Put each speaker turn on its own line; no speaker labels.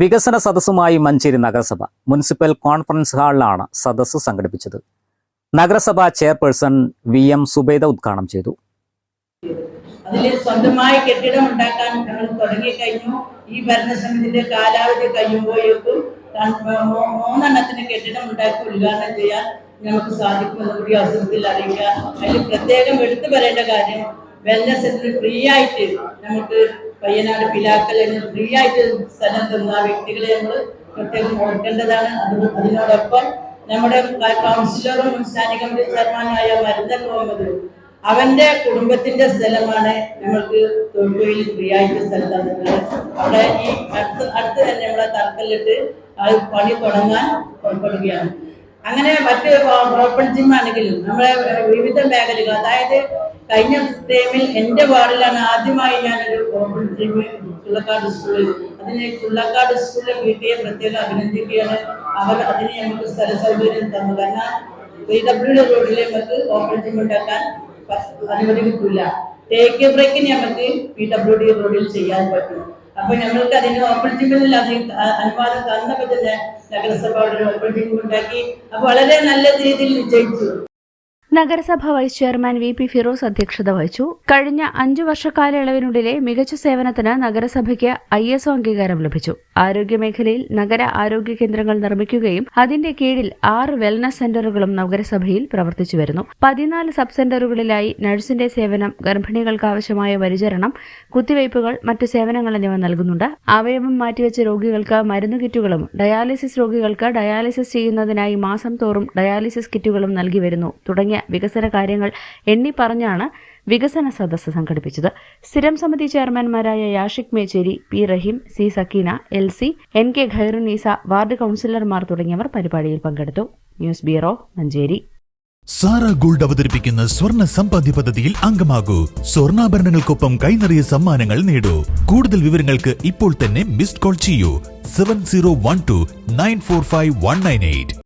വികസന സദസ്സുമായി മഞ്ചേരി നഗരസഭ മുനിസിപ്പൽ കോൺഫറൻസ് ഹാളിലാണ് സദസ്സ് സംഘടിപ്പിച്ചത്. നഗരസഭ ചെയർപേഴ്സൺ വി എം സുബേദ ഉദ്ഘാടനം ചെയ്തു.
അതിൽ സ്വന്തമായി കെട്ടിടം ഉണ്ടാക്കാൻ ഞങ്ങൾ തുടങ്ങിക്കഴിഞ്ഞു ഈ ഭരണസമിതിന്റെ കാലാവധി കഴിയുമ്പോഴേക്കും മൂന്നെണ്ണത്തിന് കെട്ടിടം ഉണ്ടാക്കി ഉദ്ഘാടനം ചെയ്യാൻ നമുക്ക് സാധിക്കുമെന്ന് കൂടി അവസരത്തിൽ അറിയിക്കുക. അതിൽ പ്രത്യേകം എടുത്തു പറയേണ്ട കാര്യം വെൽനസ് സെന്റർ ഫ്രീ ആയിട്ട് നമുക്ക് പയ്യനാട് പിലാക്കലിന് ഫ്രീ ആയിട്ട് സ്ഥലം തന്ന ആ വ്യക്തികളെ നമ്മൾ പ്രത്യേകം ഓർക്കേണ്ടതാണ്. അത് അതിനോടൊപ്പം നമ്മുടെ കൗൺസിലറും സ്ഥാനിക ചെയർമാനായ മരുന്നൻ മുഹമ്മദ് അവന്റെ കുടുംബത്തിന്റെ സ്ഥലമാണ് നമ്മൾക്ക് തൊഴിൽ ഫ്രീ ആയിട്ട് സ്ഥലം തന്നിട്ടുള്ളത്. അവിടെ ഈ അടുത്ത് അടുത്ത് തന്നെ നമ്മളെ തറക്കല്ലിട്ട് അത് പണി തുടങ്ങാൻ പുറപ്പെടുകയാണ്. അങ്ങനെ മറ്റ് ഓപ്പൺ ജിം ആണെങ്കിലും നമ്മളെ വിവിധ മേഖലകൾ അതായത് കഴിഞ്ഞ ടൈമിൽ എന്റെ വാർഡിലാണ് ആദ്യമായി ഞാനൊരു ഓപ്പൺ ജിം ചുള്ളക്കാട് സ്കൂളിൽ അതിന് ചുള്ളക്കാട് സ്കൂളിലെ പി പ്രത്യേകം അഭിനന്ദിക്കുകയാണ്. അവർ അതിന് നമുക്ക് സ്ഥല സൗകര്യം തന്നു. കാരണം പി ഡബ്ല്യു റോഡിൽ നമുക്ക് ഓപ്പൺ ജിം ഉണ്ടാക്കാൻ അനുമതി കിട്ടില്ല ടേക്ക് ബ്രേക്കിന് നമുക്ക് പി ഡബ്ല്യു ഡി റോഡിൽ ചെയ്യാൻ പറ്റും. അപ്പൊ ഞങ്ങൾക്ക് അതിന് ഓപ്പൺ ജിമ്മിൽ അത് അനുവാദം തന്നപ്പോ തന്നെ നഗരസഭ അവിടെ ഒരു ജിം ഉണ്ടാക്കി. അപ്പൊ വളരെ നല്ല രീതിയിൽ വിജയിച്ചു.
നഗരസഭ vice chairman V P Firoz അധ്യക്ഷത വഹിച്ചു. കഴിഞ്ഞ അഞ്ചു വർഷക്കാലയളവിനുള്ളിലെ മികച്ച സേവനത്തിന് നഗരസഭയ്ക്ക് ഐ എസ് ഒ അംഗീകാരം ലഭിച്ചു. ആരോഗ്യമേഖലയിൽ നഗര ആരോഗ്യ കേന്ദ്രങ്ങൾ നിർമ്മിക്കുകയും അതിന്റെ കീഴിൽ ആറ് വെൽനസ് സെന്ററുകളും നഗരസഭയിൽ പ്രവർത്തിച്ചു വരുന്നു. പതിനാല് സബ് സെന്ററുകളിലായി നഴ്സിന്റെ സേവനം ഗർഭിണികൾക്ക് ആവശ്യമായ പരിചരണം കുത്തിവയ്പ്പുകൾ മറ്റു സേവനങ്ങൾ എന്നിവ നൽകുന്നുണ്ട്. അവയവം മാറ്റിവെച്ച രോഗികൾക്ക് മരുന്ന് കിറ്റുകളും ഡയാലിസിസ് രോഗികൾക്ക് ഡയാലിസിസ് ചെയ്യുന്നതിനായി മാസം തോറും ഡയാലിസിസ് കിറ്റുകളും നൽകി വരുന്നു. തുടങ്ങിയ വികസന കാര്യങ്ങൾ എണ്ണി പറഞ്ഞാണ് വികസന സദസ്സ് സംഘടിപ്പിച്ചത്. സ്ഥിരം സമിതി ചെയർമാൻമാരായ Yashik Mecheri P Rahim C Sakeena L C N K Khairunnisa ward കൗൺസിലർമാർ തുടങ്ങിയവർ പരിപാടിയിൽ പങ്കെടുത്തു. News bureau Manjeri.
Sara gold അവതരിപ്പിക്കുന്ന സ്വർണ സമ്പാദ്യ പദ്ധതിയിൽ അംഗമാകൂ. സ്വർണാഭരണങ്ങൾക്കൊപ്പം കൈനിറിയ സമ്മാനങ്ങൾ നേടൂ. കൂടുതൽ വിവരങ്ങൾക്ക് ഇപ്പോൾ തന്നെ മിസ്ഡ് കോൾ ചെയ്യൂ. Seven zero one two nine four five one nine eight.